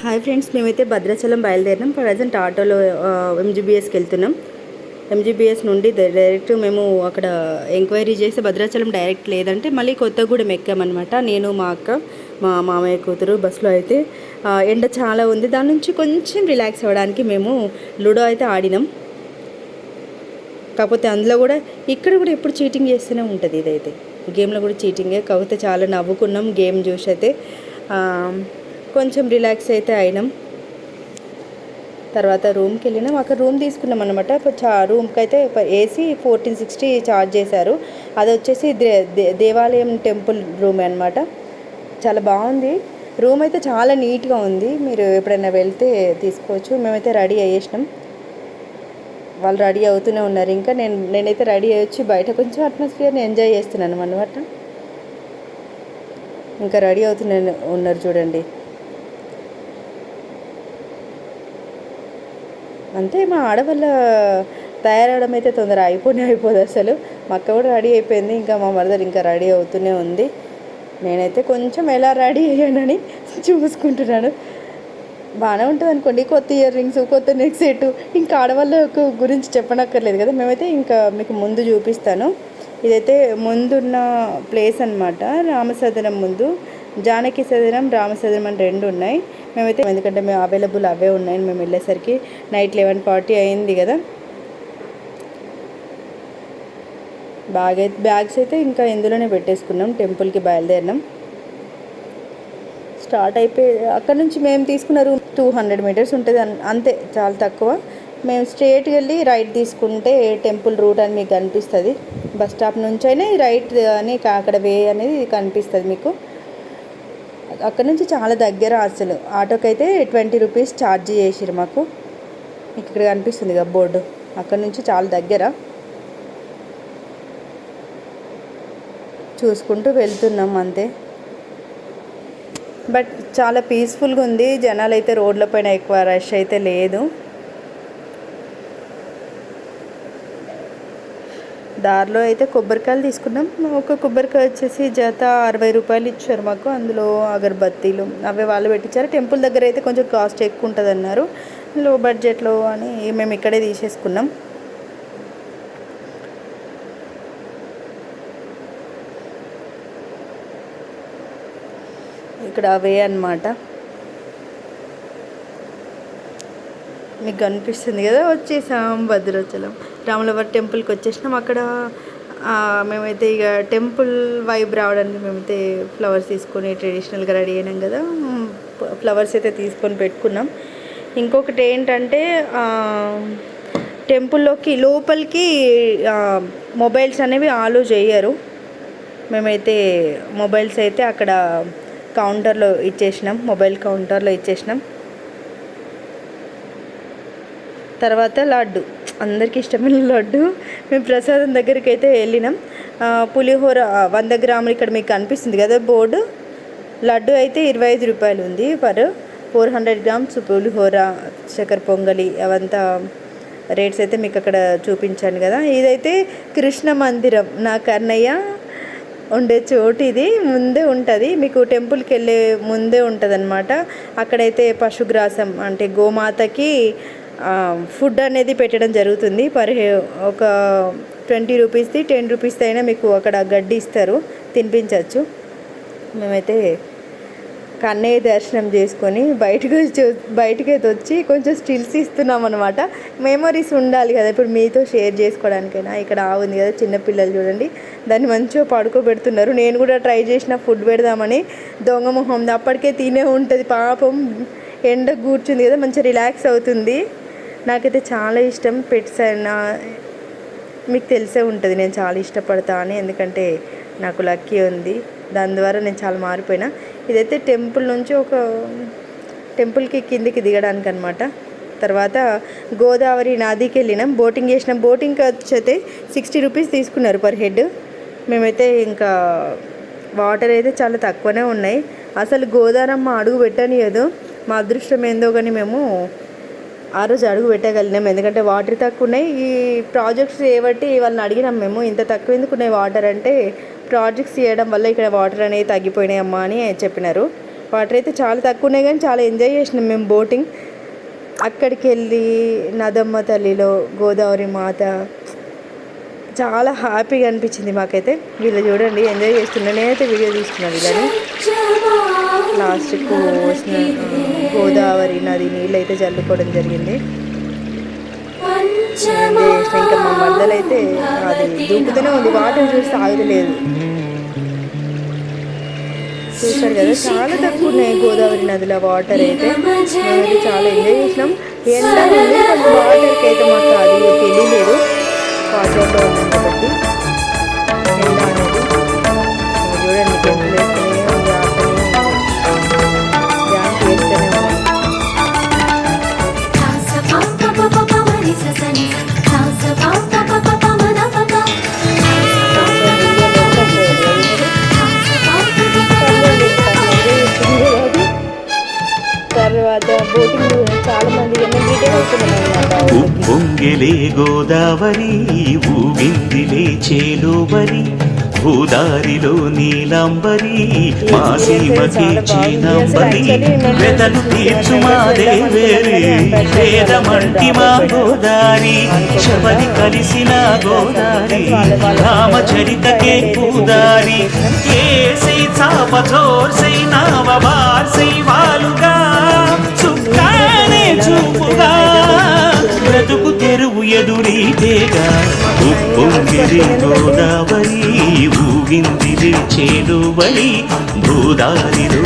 Hi friends మేమైతే Bhadrachalam బయలుదేరినాం. Present ఆటోలో ఎంజీబీఎస్కి వెళ్తున్నాం. ఎంజీబీఎస్ నుండి డైరెక్ట్ మేము అక్కడ ఎంక్వైరీ చేసి భద్రాచలం డైరెక్ట్ లేదంటే మళ్ళీ కొత్తగూడెం ఎక్కామన్నమాట. నేను మా అక్క మా మామయ్య కూతురు బస్సులో అయితే ఎండ చాలా ఉంది. దాని నుంచి కొంచెం రిలాక్స్ అవ్వడానికి మేము లూడో అయితే ఆడినాం. కాకపోతే అందులో కూడా ఇక్కడ కూడా ఎప్పుడు చీటింగ్ చేస్తూనే ఉంటుంది ఇదైతే. గేమ్లో కూడా చీటింగే కాకపోతే చాలా నవ్వుకున్నాం. గేమ్ చూసి అయితే కొంచెం రిలాక్స్ అయితే అయినాం. తర్వాత రూమ్కి వెళ్ళినాం. అక్కడ రూమ్ తీసుకున్నాం అనమాట చా రూమ్కి అయితే ఏసీ ఫోర్టీన్ సిక్స్టీ ఛార్జ్ చేశారు. అది వచ్చేసి దే దే- దేవాలయం టెంపుల్ రూమ్ అనమాట చాలా బాగుంది. రూమ్ అయితే చాలా నీట్గా ఉంది. మీరు ఎప్పుడైనా వెళ్తే తీసుకోవచ్చు. మేమైతే రెడీ అయ్యేసినాం. వాళ్ళు రెడీ అవుతూనే ఉన్నారు. ఇంకా నేను నేనైతే రెడీ అయ్యొచ్చి బయట కొంచెం అట్మాస్ఫియర్ని ఎంజాయ్ చేస్తున్నాను అనమాట ఇంకా రెడీ అవుతున్నాను ఉన్నారు చూడండి. అంతే మా ఆడవాళ్ళ తయారవడం అయితే తొందర అయిపోనే అయిపోదు అసలు. మా అక్క కూడా రెడీ అయిపోయింది ఇంకా మా మరదలు ఇంకా రెడీ అవుతూనే ఉంది. నేనైతే కొంచెం ఎలా రెడీ అయ్యానని చూసుకుంటున్నాను. బాగానే ఉంటుంది అనుకోండి కొత్త ఇయర్ రింగ్స్ కొత్త నెక్ సెట్. ఇంకా ఆడవాళ్ళకు గురించి చెప్పనక్కర్లేదు కదా మేమైతే ఇంకా మీకు ముందు చూపిస్తాను. ఇదైతే ముందున్న ప్లేస్ అన్నమాట రామసదనం ముందు. జానకి సదనం రామసదనం అని రెండు ఉన్నాయి. మేమైతే ఎందుకంటే మేము అవైలబుల్ అవే ఉన్నాయి మేము వెళ్ళేసరికి నైట్ లెవెన్ ఫార్టీ అయింది కదా. బ్యాగ్ అయితే బ్యాగ్స్ అయితే ఇంకా ఇందులోనే పెట్టేసుకున్నాం టెంపుల్కి బయలుదేరినాం. స్టార్ట్ అయిపోయి అక్కడ నుంచి మేము తీసుకున్న రూమ్ టూ హండ్రెడ్ మీటర్స్ ఉంటుంది అన్- అంతే చాలా తక్కువ. మేము స్ట్రేట్కి వెళ్ళి రైట్ తీసుకుంటే టెంపుల్ రూట్ అని మీకు కనిపిస్తుంది. బస్ స్టాప్ నుంచి అయినా రైట్ అని అక్కడ వే అనేది కనిపిస్తుంది మీకు. అక్కడ నుంచి చాలా దగ్గర అసలు. ఆటోకి అయితే ట్వంటీ రూపీస్ ఛార్జ్ చేసిరు మాకు. ఇక్కడ కనిపిస్తుంది కదా బోర్డు. అక్కడ నుంచి చాలా దగ్గర. చూసుకుంటూ వెళ్తున్నాం అంతే. బట్ చాలా పీస్ఫుల్గా ఉంది. జనాలు అయితే రోడ్లపైన ఎక్కువ రష్ అయితే లేదు. దారిలో అయితే కొబ్బరికాయలు తీసుకున్నాం. ఒక కొబ్బరికాయ వచ్చేసి జత అరవై రూపాయలు ఇచ్చారు మాకు. అందులో అగరబత్తీలు అవి వాళ్ళు పెట్టించారు టెంపుల్ దగ్గర అయితే కొంచెం కాస్ట్ ఎక్కువ ఉంటుంది అన్నారు లో బడ్జెట్లో అని మేము ఇక్కడే తీసేసుకున్నాం. ఇక్కడ అవే అన్నమాట. మీకు కనిపిస్తుంది కదా వచ్చేసాం భద్రాచలం. రాములవారి టెంపుల్కి వచ్చేసినాం. అక్కడ మేమైతే ఇక టెంపుల్ వైబ్ రావడానికి మేమైతే ఫ్లవర్స్ తీసుకొని ట్రెడిషనల్గా రెడీ అయినాం కదా. ఫ్లవర్స్ అయితే తీసుకొని పెట్టుకున్నాం. ఇంకొకటి ఏంటంటే టెంపుల్లోకి లోపలికి మొబైల్స్ అనేవి ఆలో చేయరు. మేమైతే మొబైల్స్ అయితే అక్కడ కౌంటర్లో ఇచ్చేసినాం. మొబైల్ కౌంటర్లో ఇచ్చేసినాం. తర్వాత లడ్డు. అందరికీ ఇష్టమైన లడ్డు. మేము ప్రసాదం దగ్గరికి అయితే వెళ్ళినాం పులిహోర వంద గ్రాములు ఇక్కడ మీకు కనిపిస్తుంది కదా బోర్డు? లడ్డు అయితే ఇరవై ఐదు రూపాయలు ఉంది పర్. ఫోర్ హండ్రెడ్ గ్రామ్స్ పులిహోర చక్కెర పొంగలి అవంతా రేట్స్ అయితే మీకు అక్కడ చూపించాను కదా. ఇదైతే కృష్ణ మందిరం. నా కన్నయ్య ఉండే చోటు ఇది. ముందే ఉంటుంది. మీకు టెంపుల్కి వెళ్ళే ముందే ఉంటుంది అనమాట అక్కడైతే పశుగ్రాసం అంటే గోమాతకి ఫుడ్ అనేది పెట్టడం జరుగుతుంది. పర్ ఒక ట్వంటీ రూపీస్ది టెన్ రూపీస్ది అయినా మీకు అక్కడ గడ్డి ఇస్తారు. తినిపించవచ్చు మేమైతే కన్నయ్య దర్శనం చేసుకొని బయటకు వచ్చి బయటకి అయితే వచ్చి కొంచెం స్టిల్స్ ఇస్తున్నాం అనమాట మెమరీస్ ఉండాలి కదా. ఇప్పుడు మీతో షేర్ చేసుకోవడానికైనా ఇక్కడ ఆగుంది కదా చిన్నపిల్లలు చూడండి. దాన్ని మంచిగా పడుకోబెడుతున్నారు. నేను కూడా ట్రై చేసిన ఫుడ్ పెడదామని దొంగ మొహం. అప్పటికే తినే ఉంటుంది. పాపం ఎండ కూర్చుంది కదా మంచిగా రిలాక్స్ అవుతుంది. నాకైతే చాలా ఇష్టం పెట్స్ అయినా మీకు తెలిసే ఉంటుంది నేను చాలా ఇష్టపడతా అని ఎందుకంటే నాకు లక్కీ ఉంది. దాని ద్వారా నేను చాలా మారిపోయినా. ఇదైతే టెంపుల్ నుంచి ఒక టెంపుల్కి కిందికి దిగడానికి అనమాట తర్వాత గోదావరి నదికి వెళ్ళినాం. బోటింగ్ చేసినాం. బోటింగ్ ఖర్చు అయితే సిక్స్టీ రూపీస్ తీసుకున్నారు పర్ హెడ్. మేమైతే ఇంకా వాటర్ అయితే చాలా తక్కువనే ఉన్నాయి. అసలు గోదారమ్మ అడుగు పెట్టనియదు. మా అదృష్టం ఏందో కానీ మేము ఆ రోజు అడుగు పెట్టగలిగినాం. ఎందుకంటే వాటర్ తక్కువ ఉన్నాయి ఈ ప్రాజెక్ట్స్ చేయబట్టి వాళ్ళని అడిగినాం మేము ఇంత తక్కువ ఎందుకు ఉన్నాయి వాటర్ అంటే ప్రాజెక్ట్స్ చేయడం వల్ల ఇక్కడ వాటర్ అనేవి తగ్గిపోయినాయి అమ్మా అని చెప్పినారు. వాటర్ అయితే చాలా తక్కువ ఉన్నాయి కానీ చాలా ఎంజాయ్ చేసినాం మేము బోటింగ్ అక్కడికి వెళ్ళి నదమ్మ తల్లిలో గోదావరి మాత చాలా హ్యాపీగా అనిపించింది మాకైతే. వీళ్ళు చూడండి ఎంజాయ్ చేస్తున్నా నేనైతే వీడియో తీసుకున్నాను వీళ్ళని. లాస్ట్కు వచ్చిన గోదావరి నది నీళ్ళు అయితే జల్లుకోవడం జరిగింది ఇంకా మా మధ్యలో అయితే అది దూకుతూనే ఉంది. వాటర్ చూస్తే ఆగలేదు చూసారు కదా చాలా తక్కువ ఉన్నాయి గోదావరి నదిలో వాటర్ అయితే. మేమైతే చాలా ఎంజాయ్ చేసినాం. ఎండ వాటర్కి అయితే మాకు అది తెలియలేదు. వాటర్లో ఉన్నాం కాబట్టి ఎండ అనేది ఇంకా అవుతున్నాం గోదావరి ఊగిందిలే చేలోబరి భూదారిలో నీలంబరి మా సీమకి చీనంబరి వెతలు తీర్చు మా దేవేరి వేదమంటి మా గోదారి శబరి కలిసిన గోదారి రామచరితకే పూదారి ఏసై చాప చోర్సై నావ బార్సై సై వారి ఇదేగా ఉప్పొంగిరి గోదావరి ఊగిందిరి చేలువరి భూదారిలో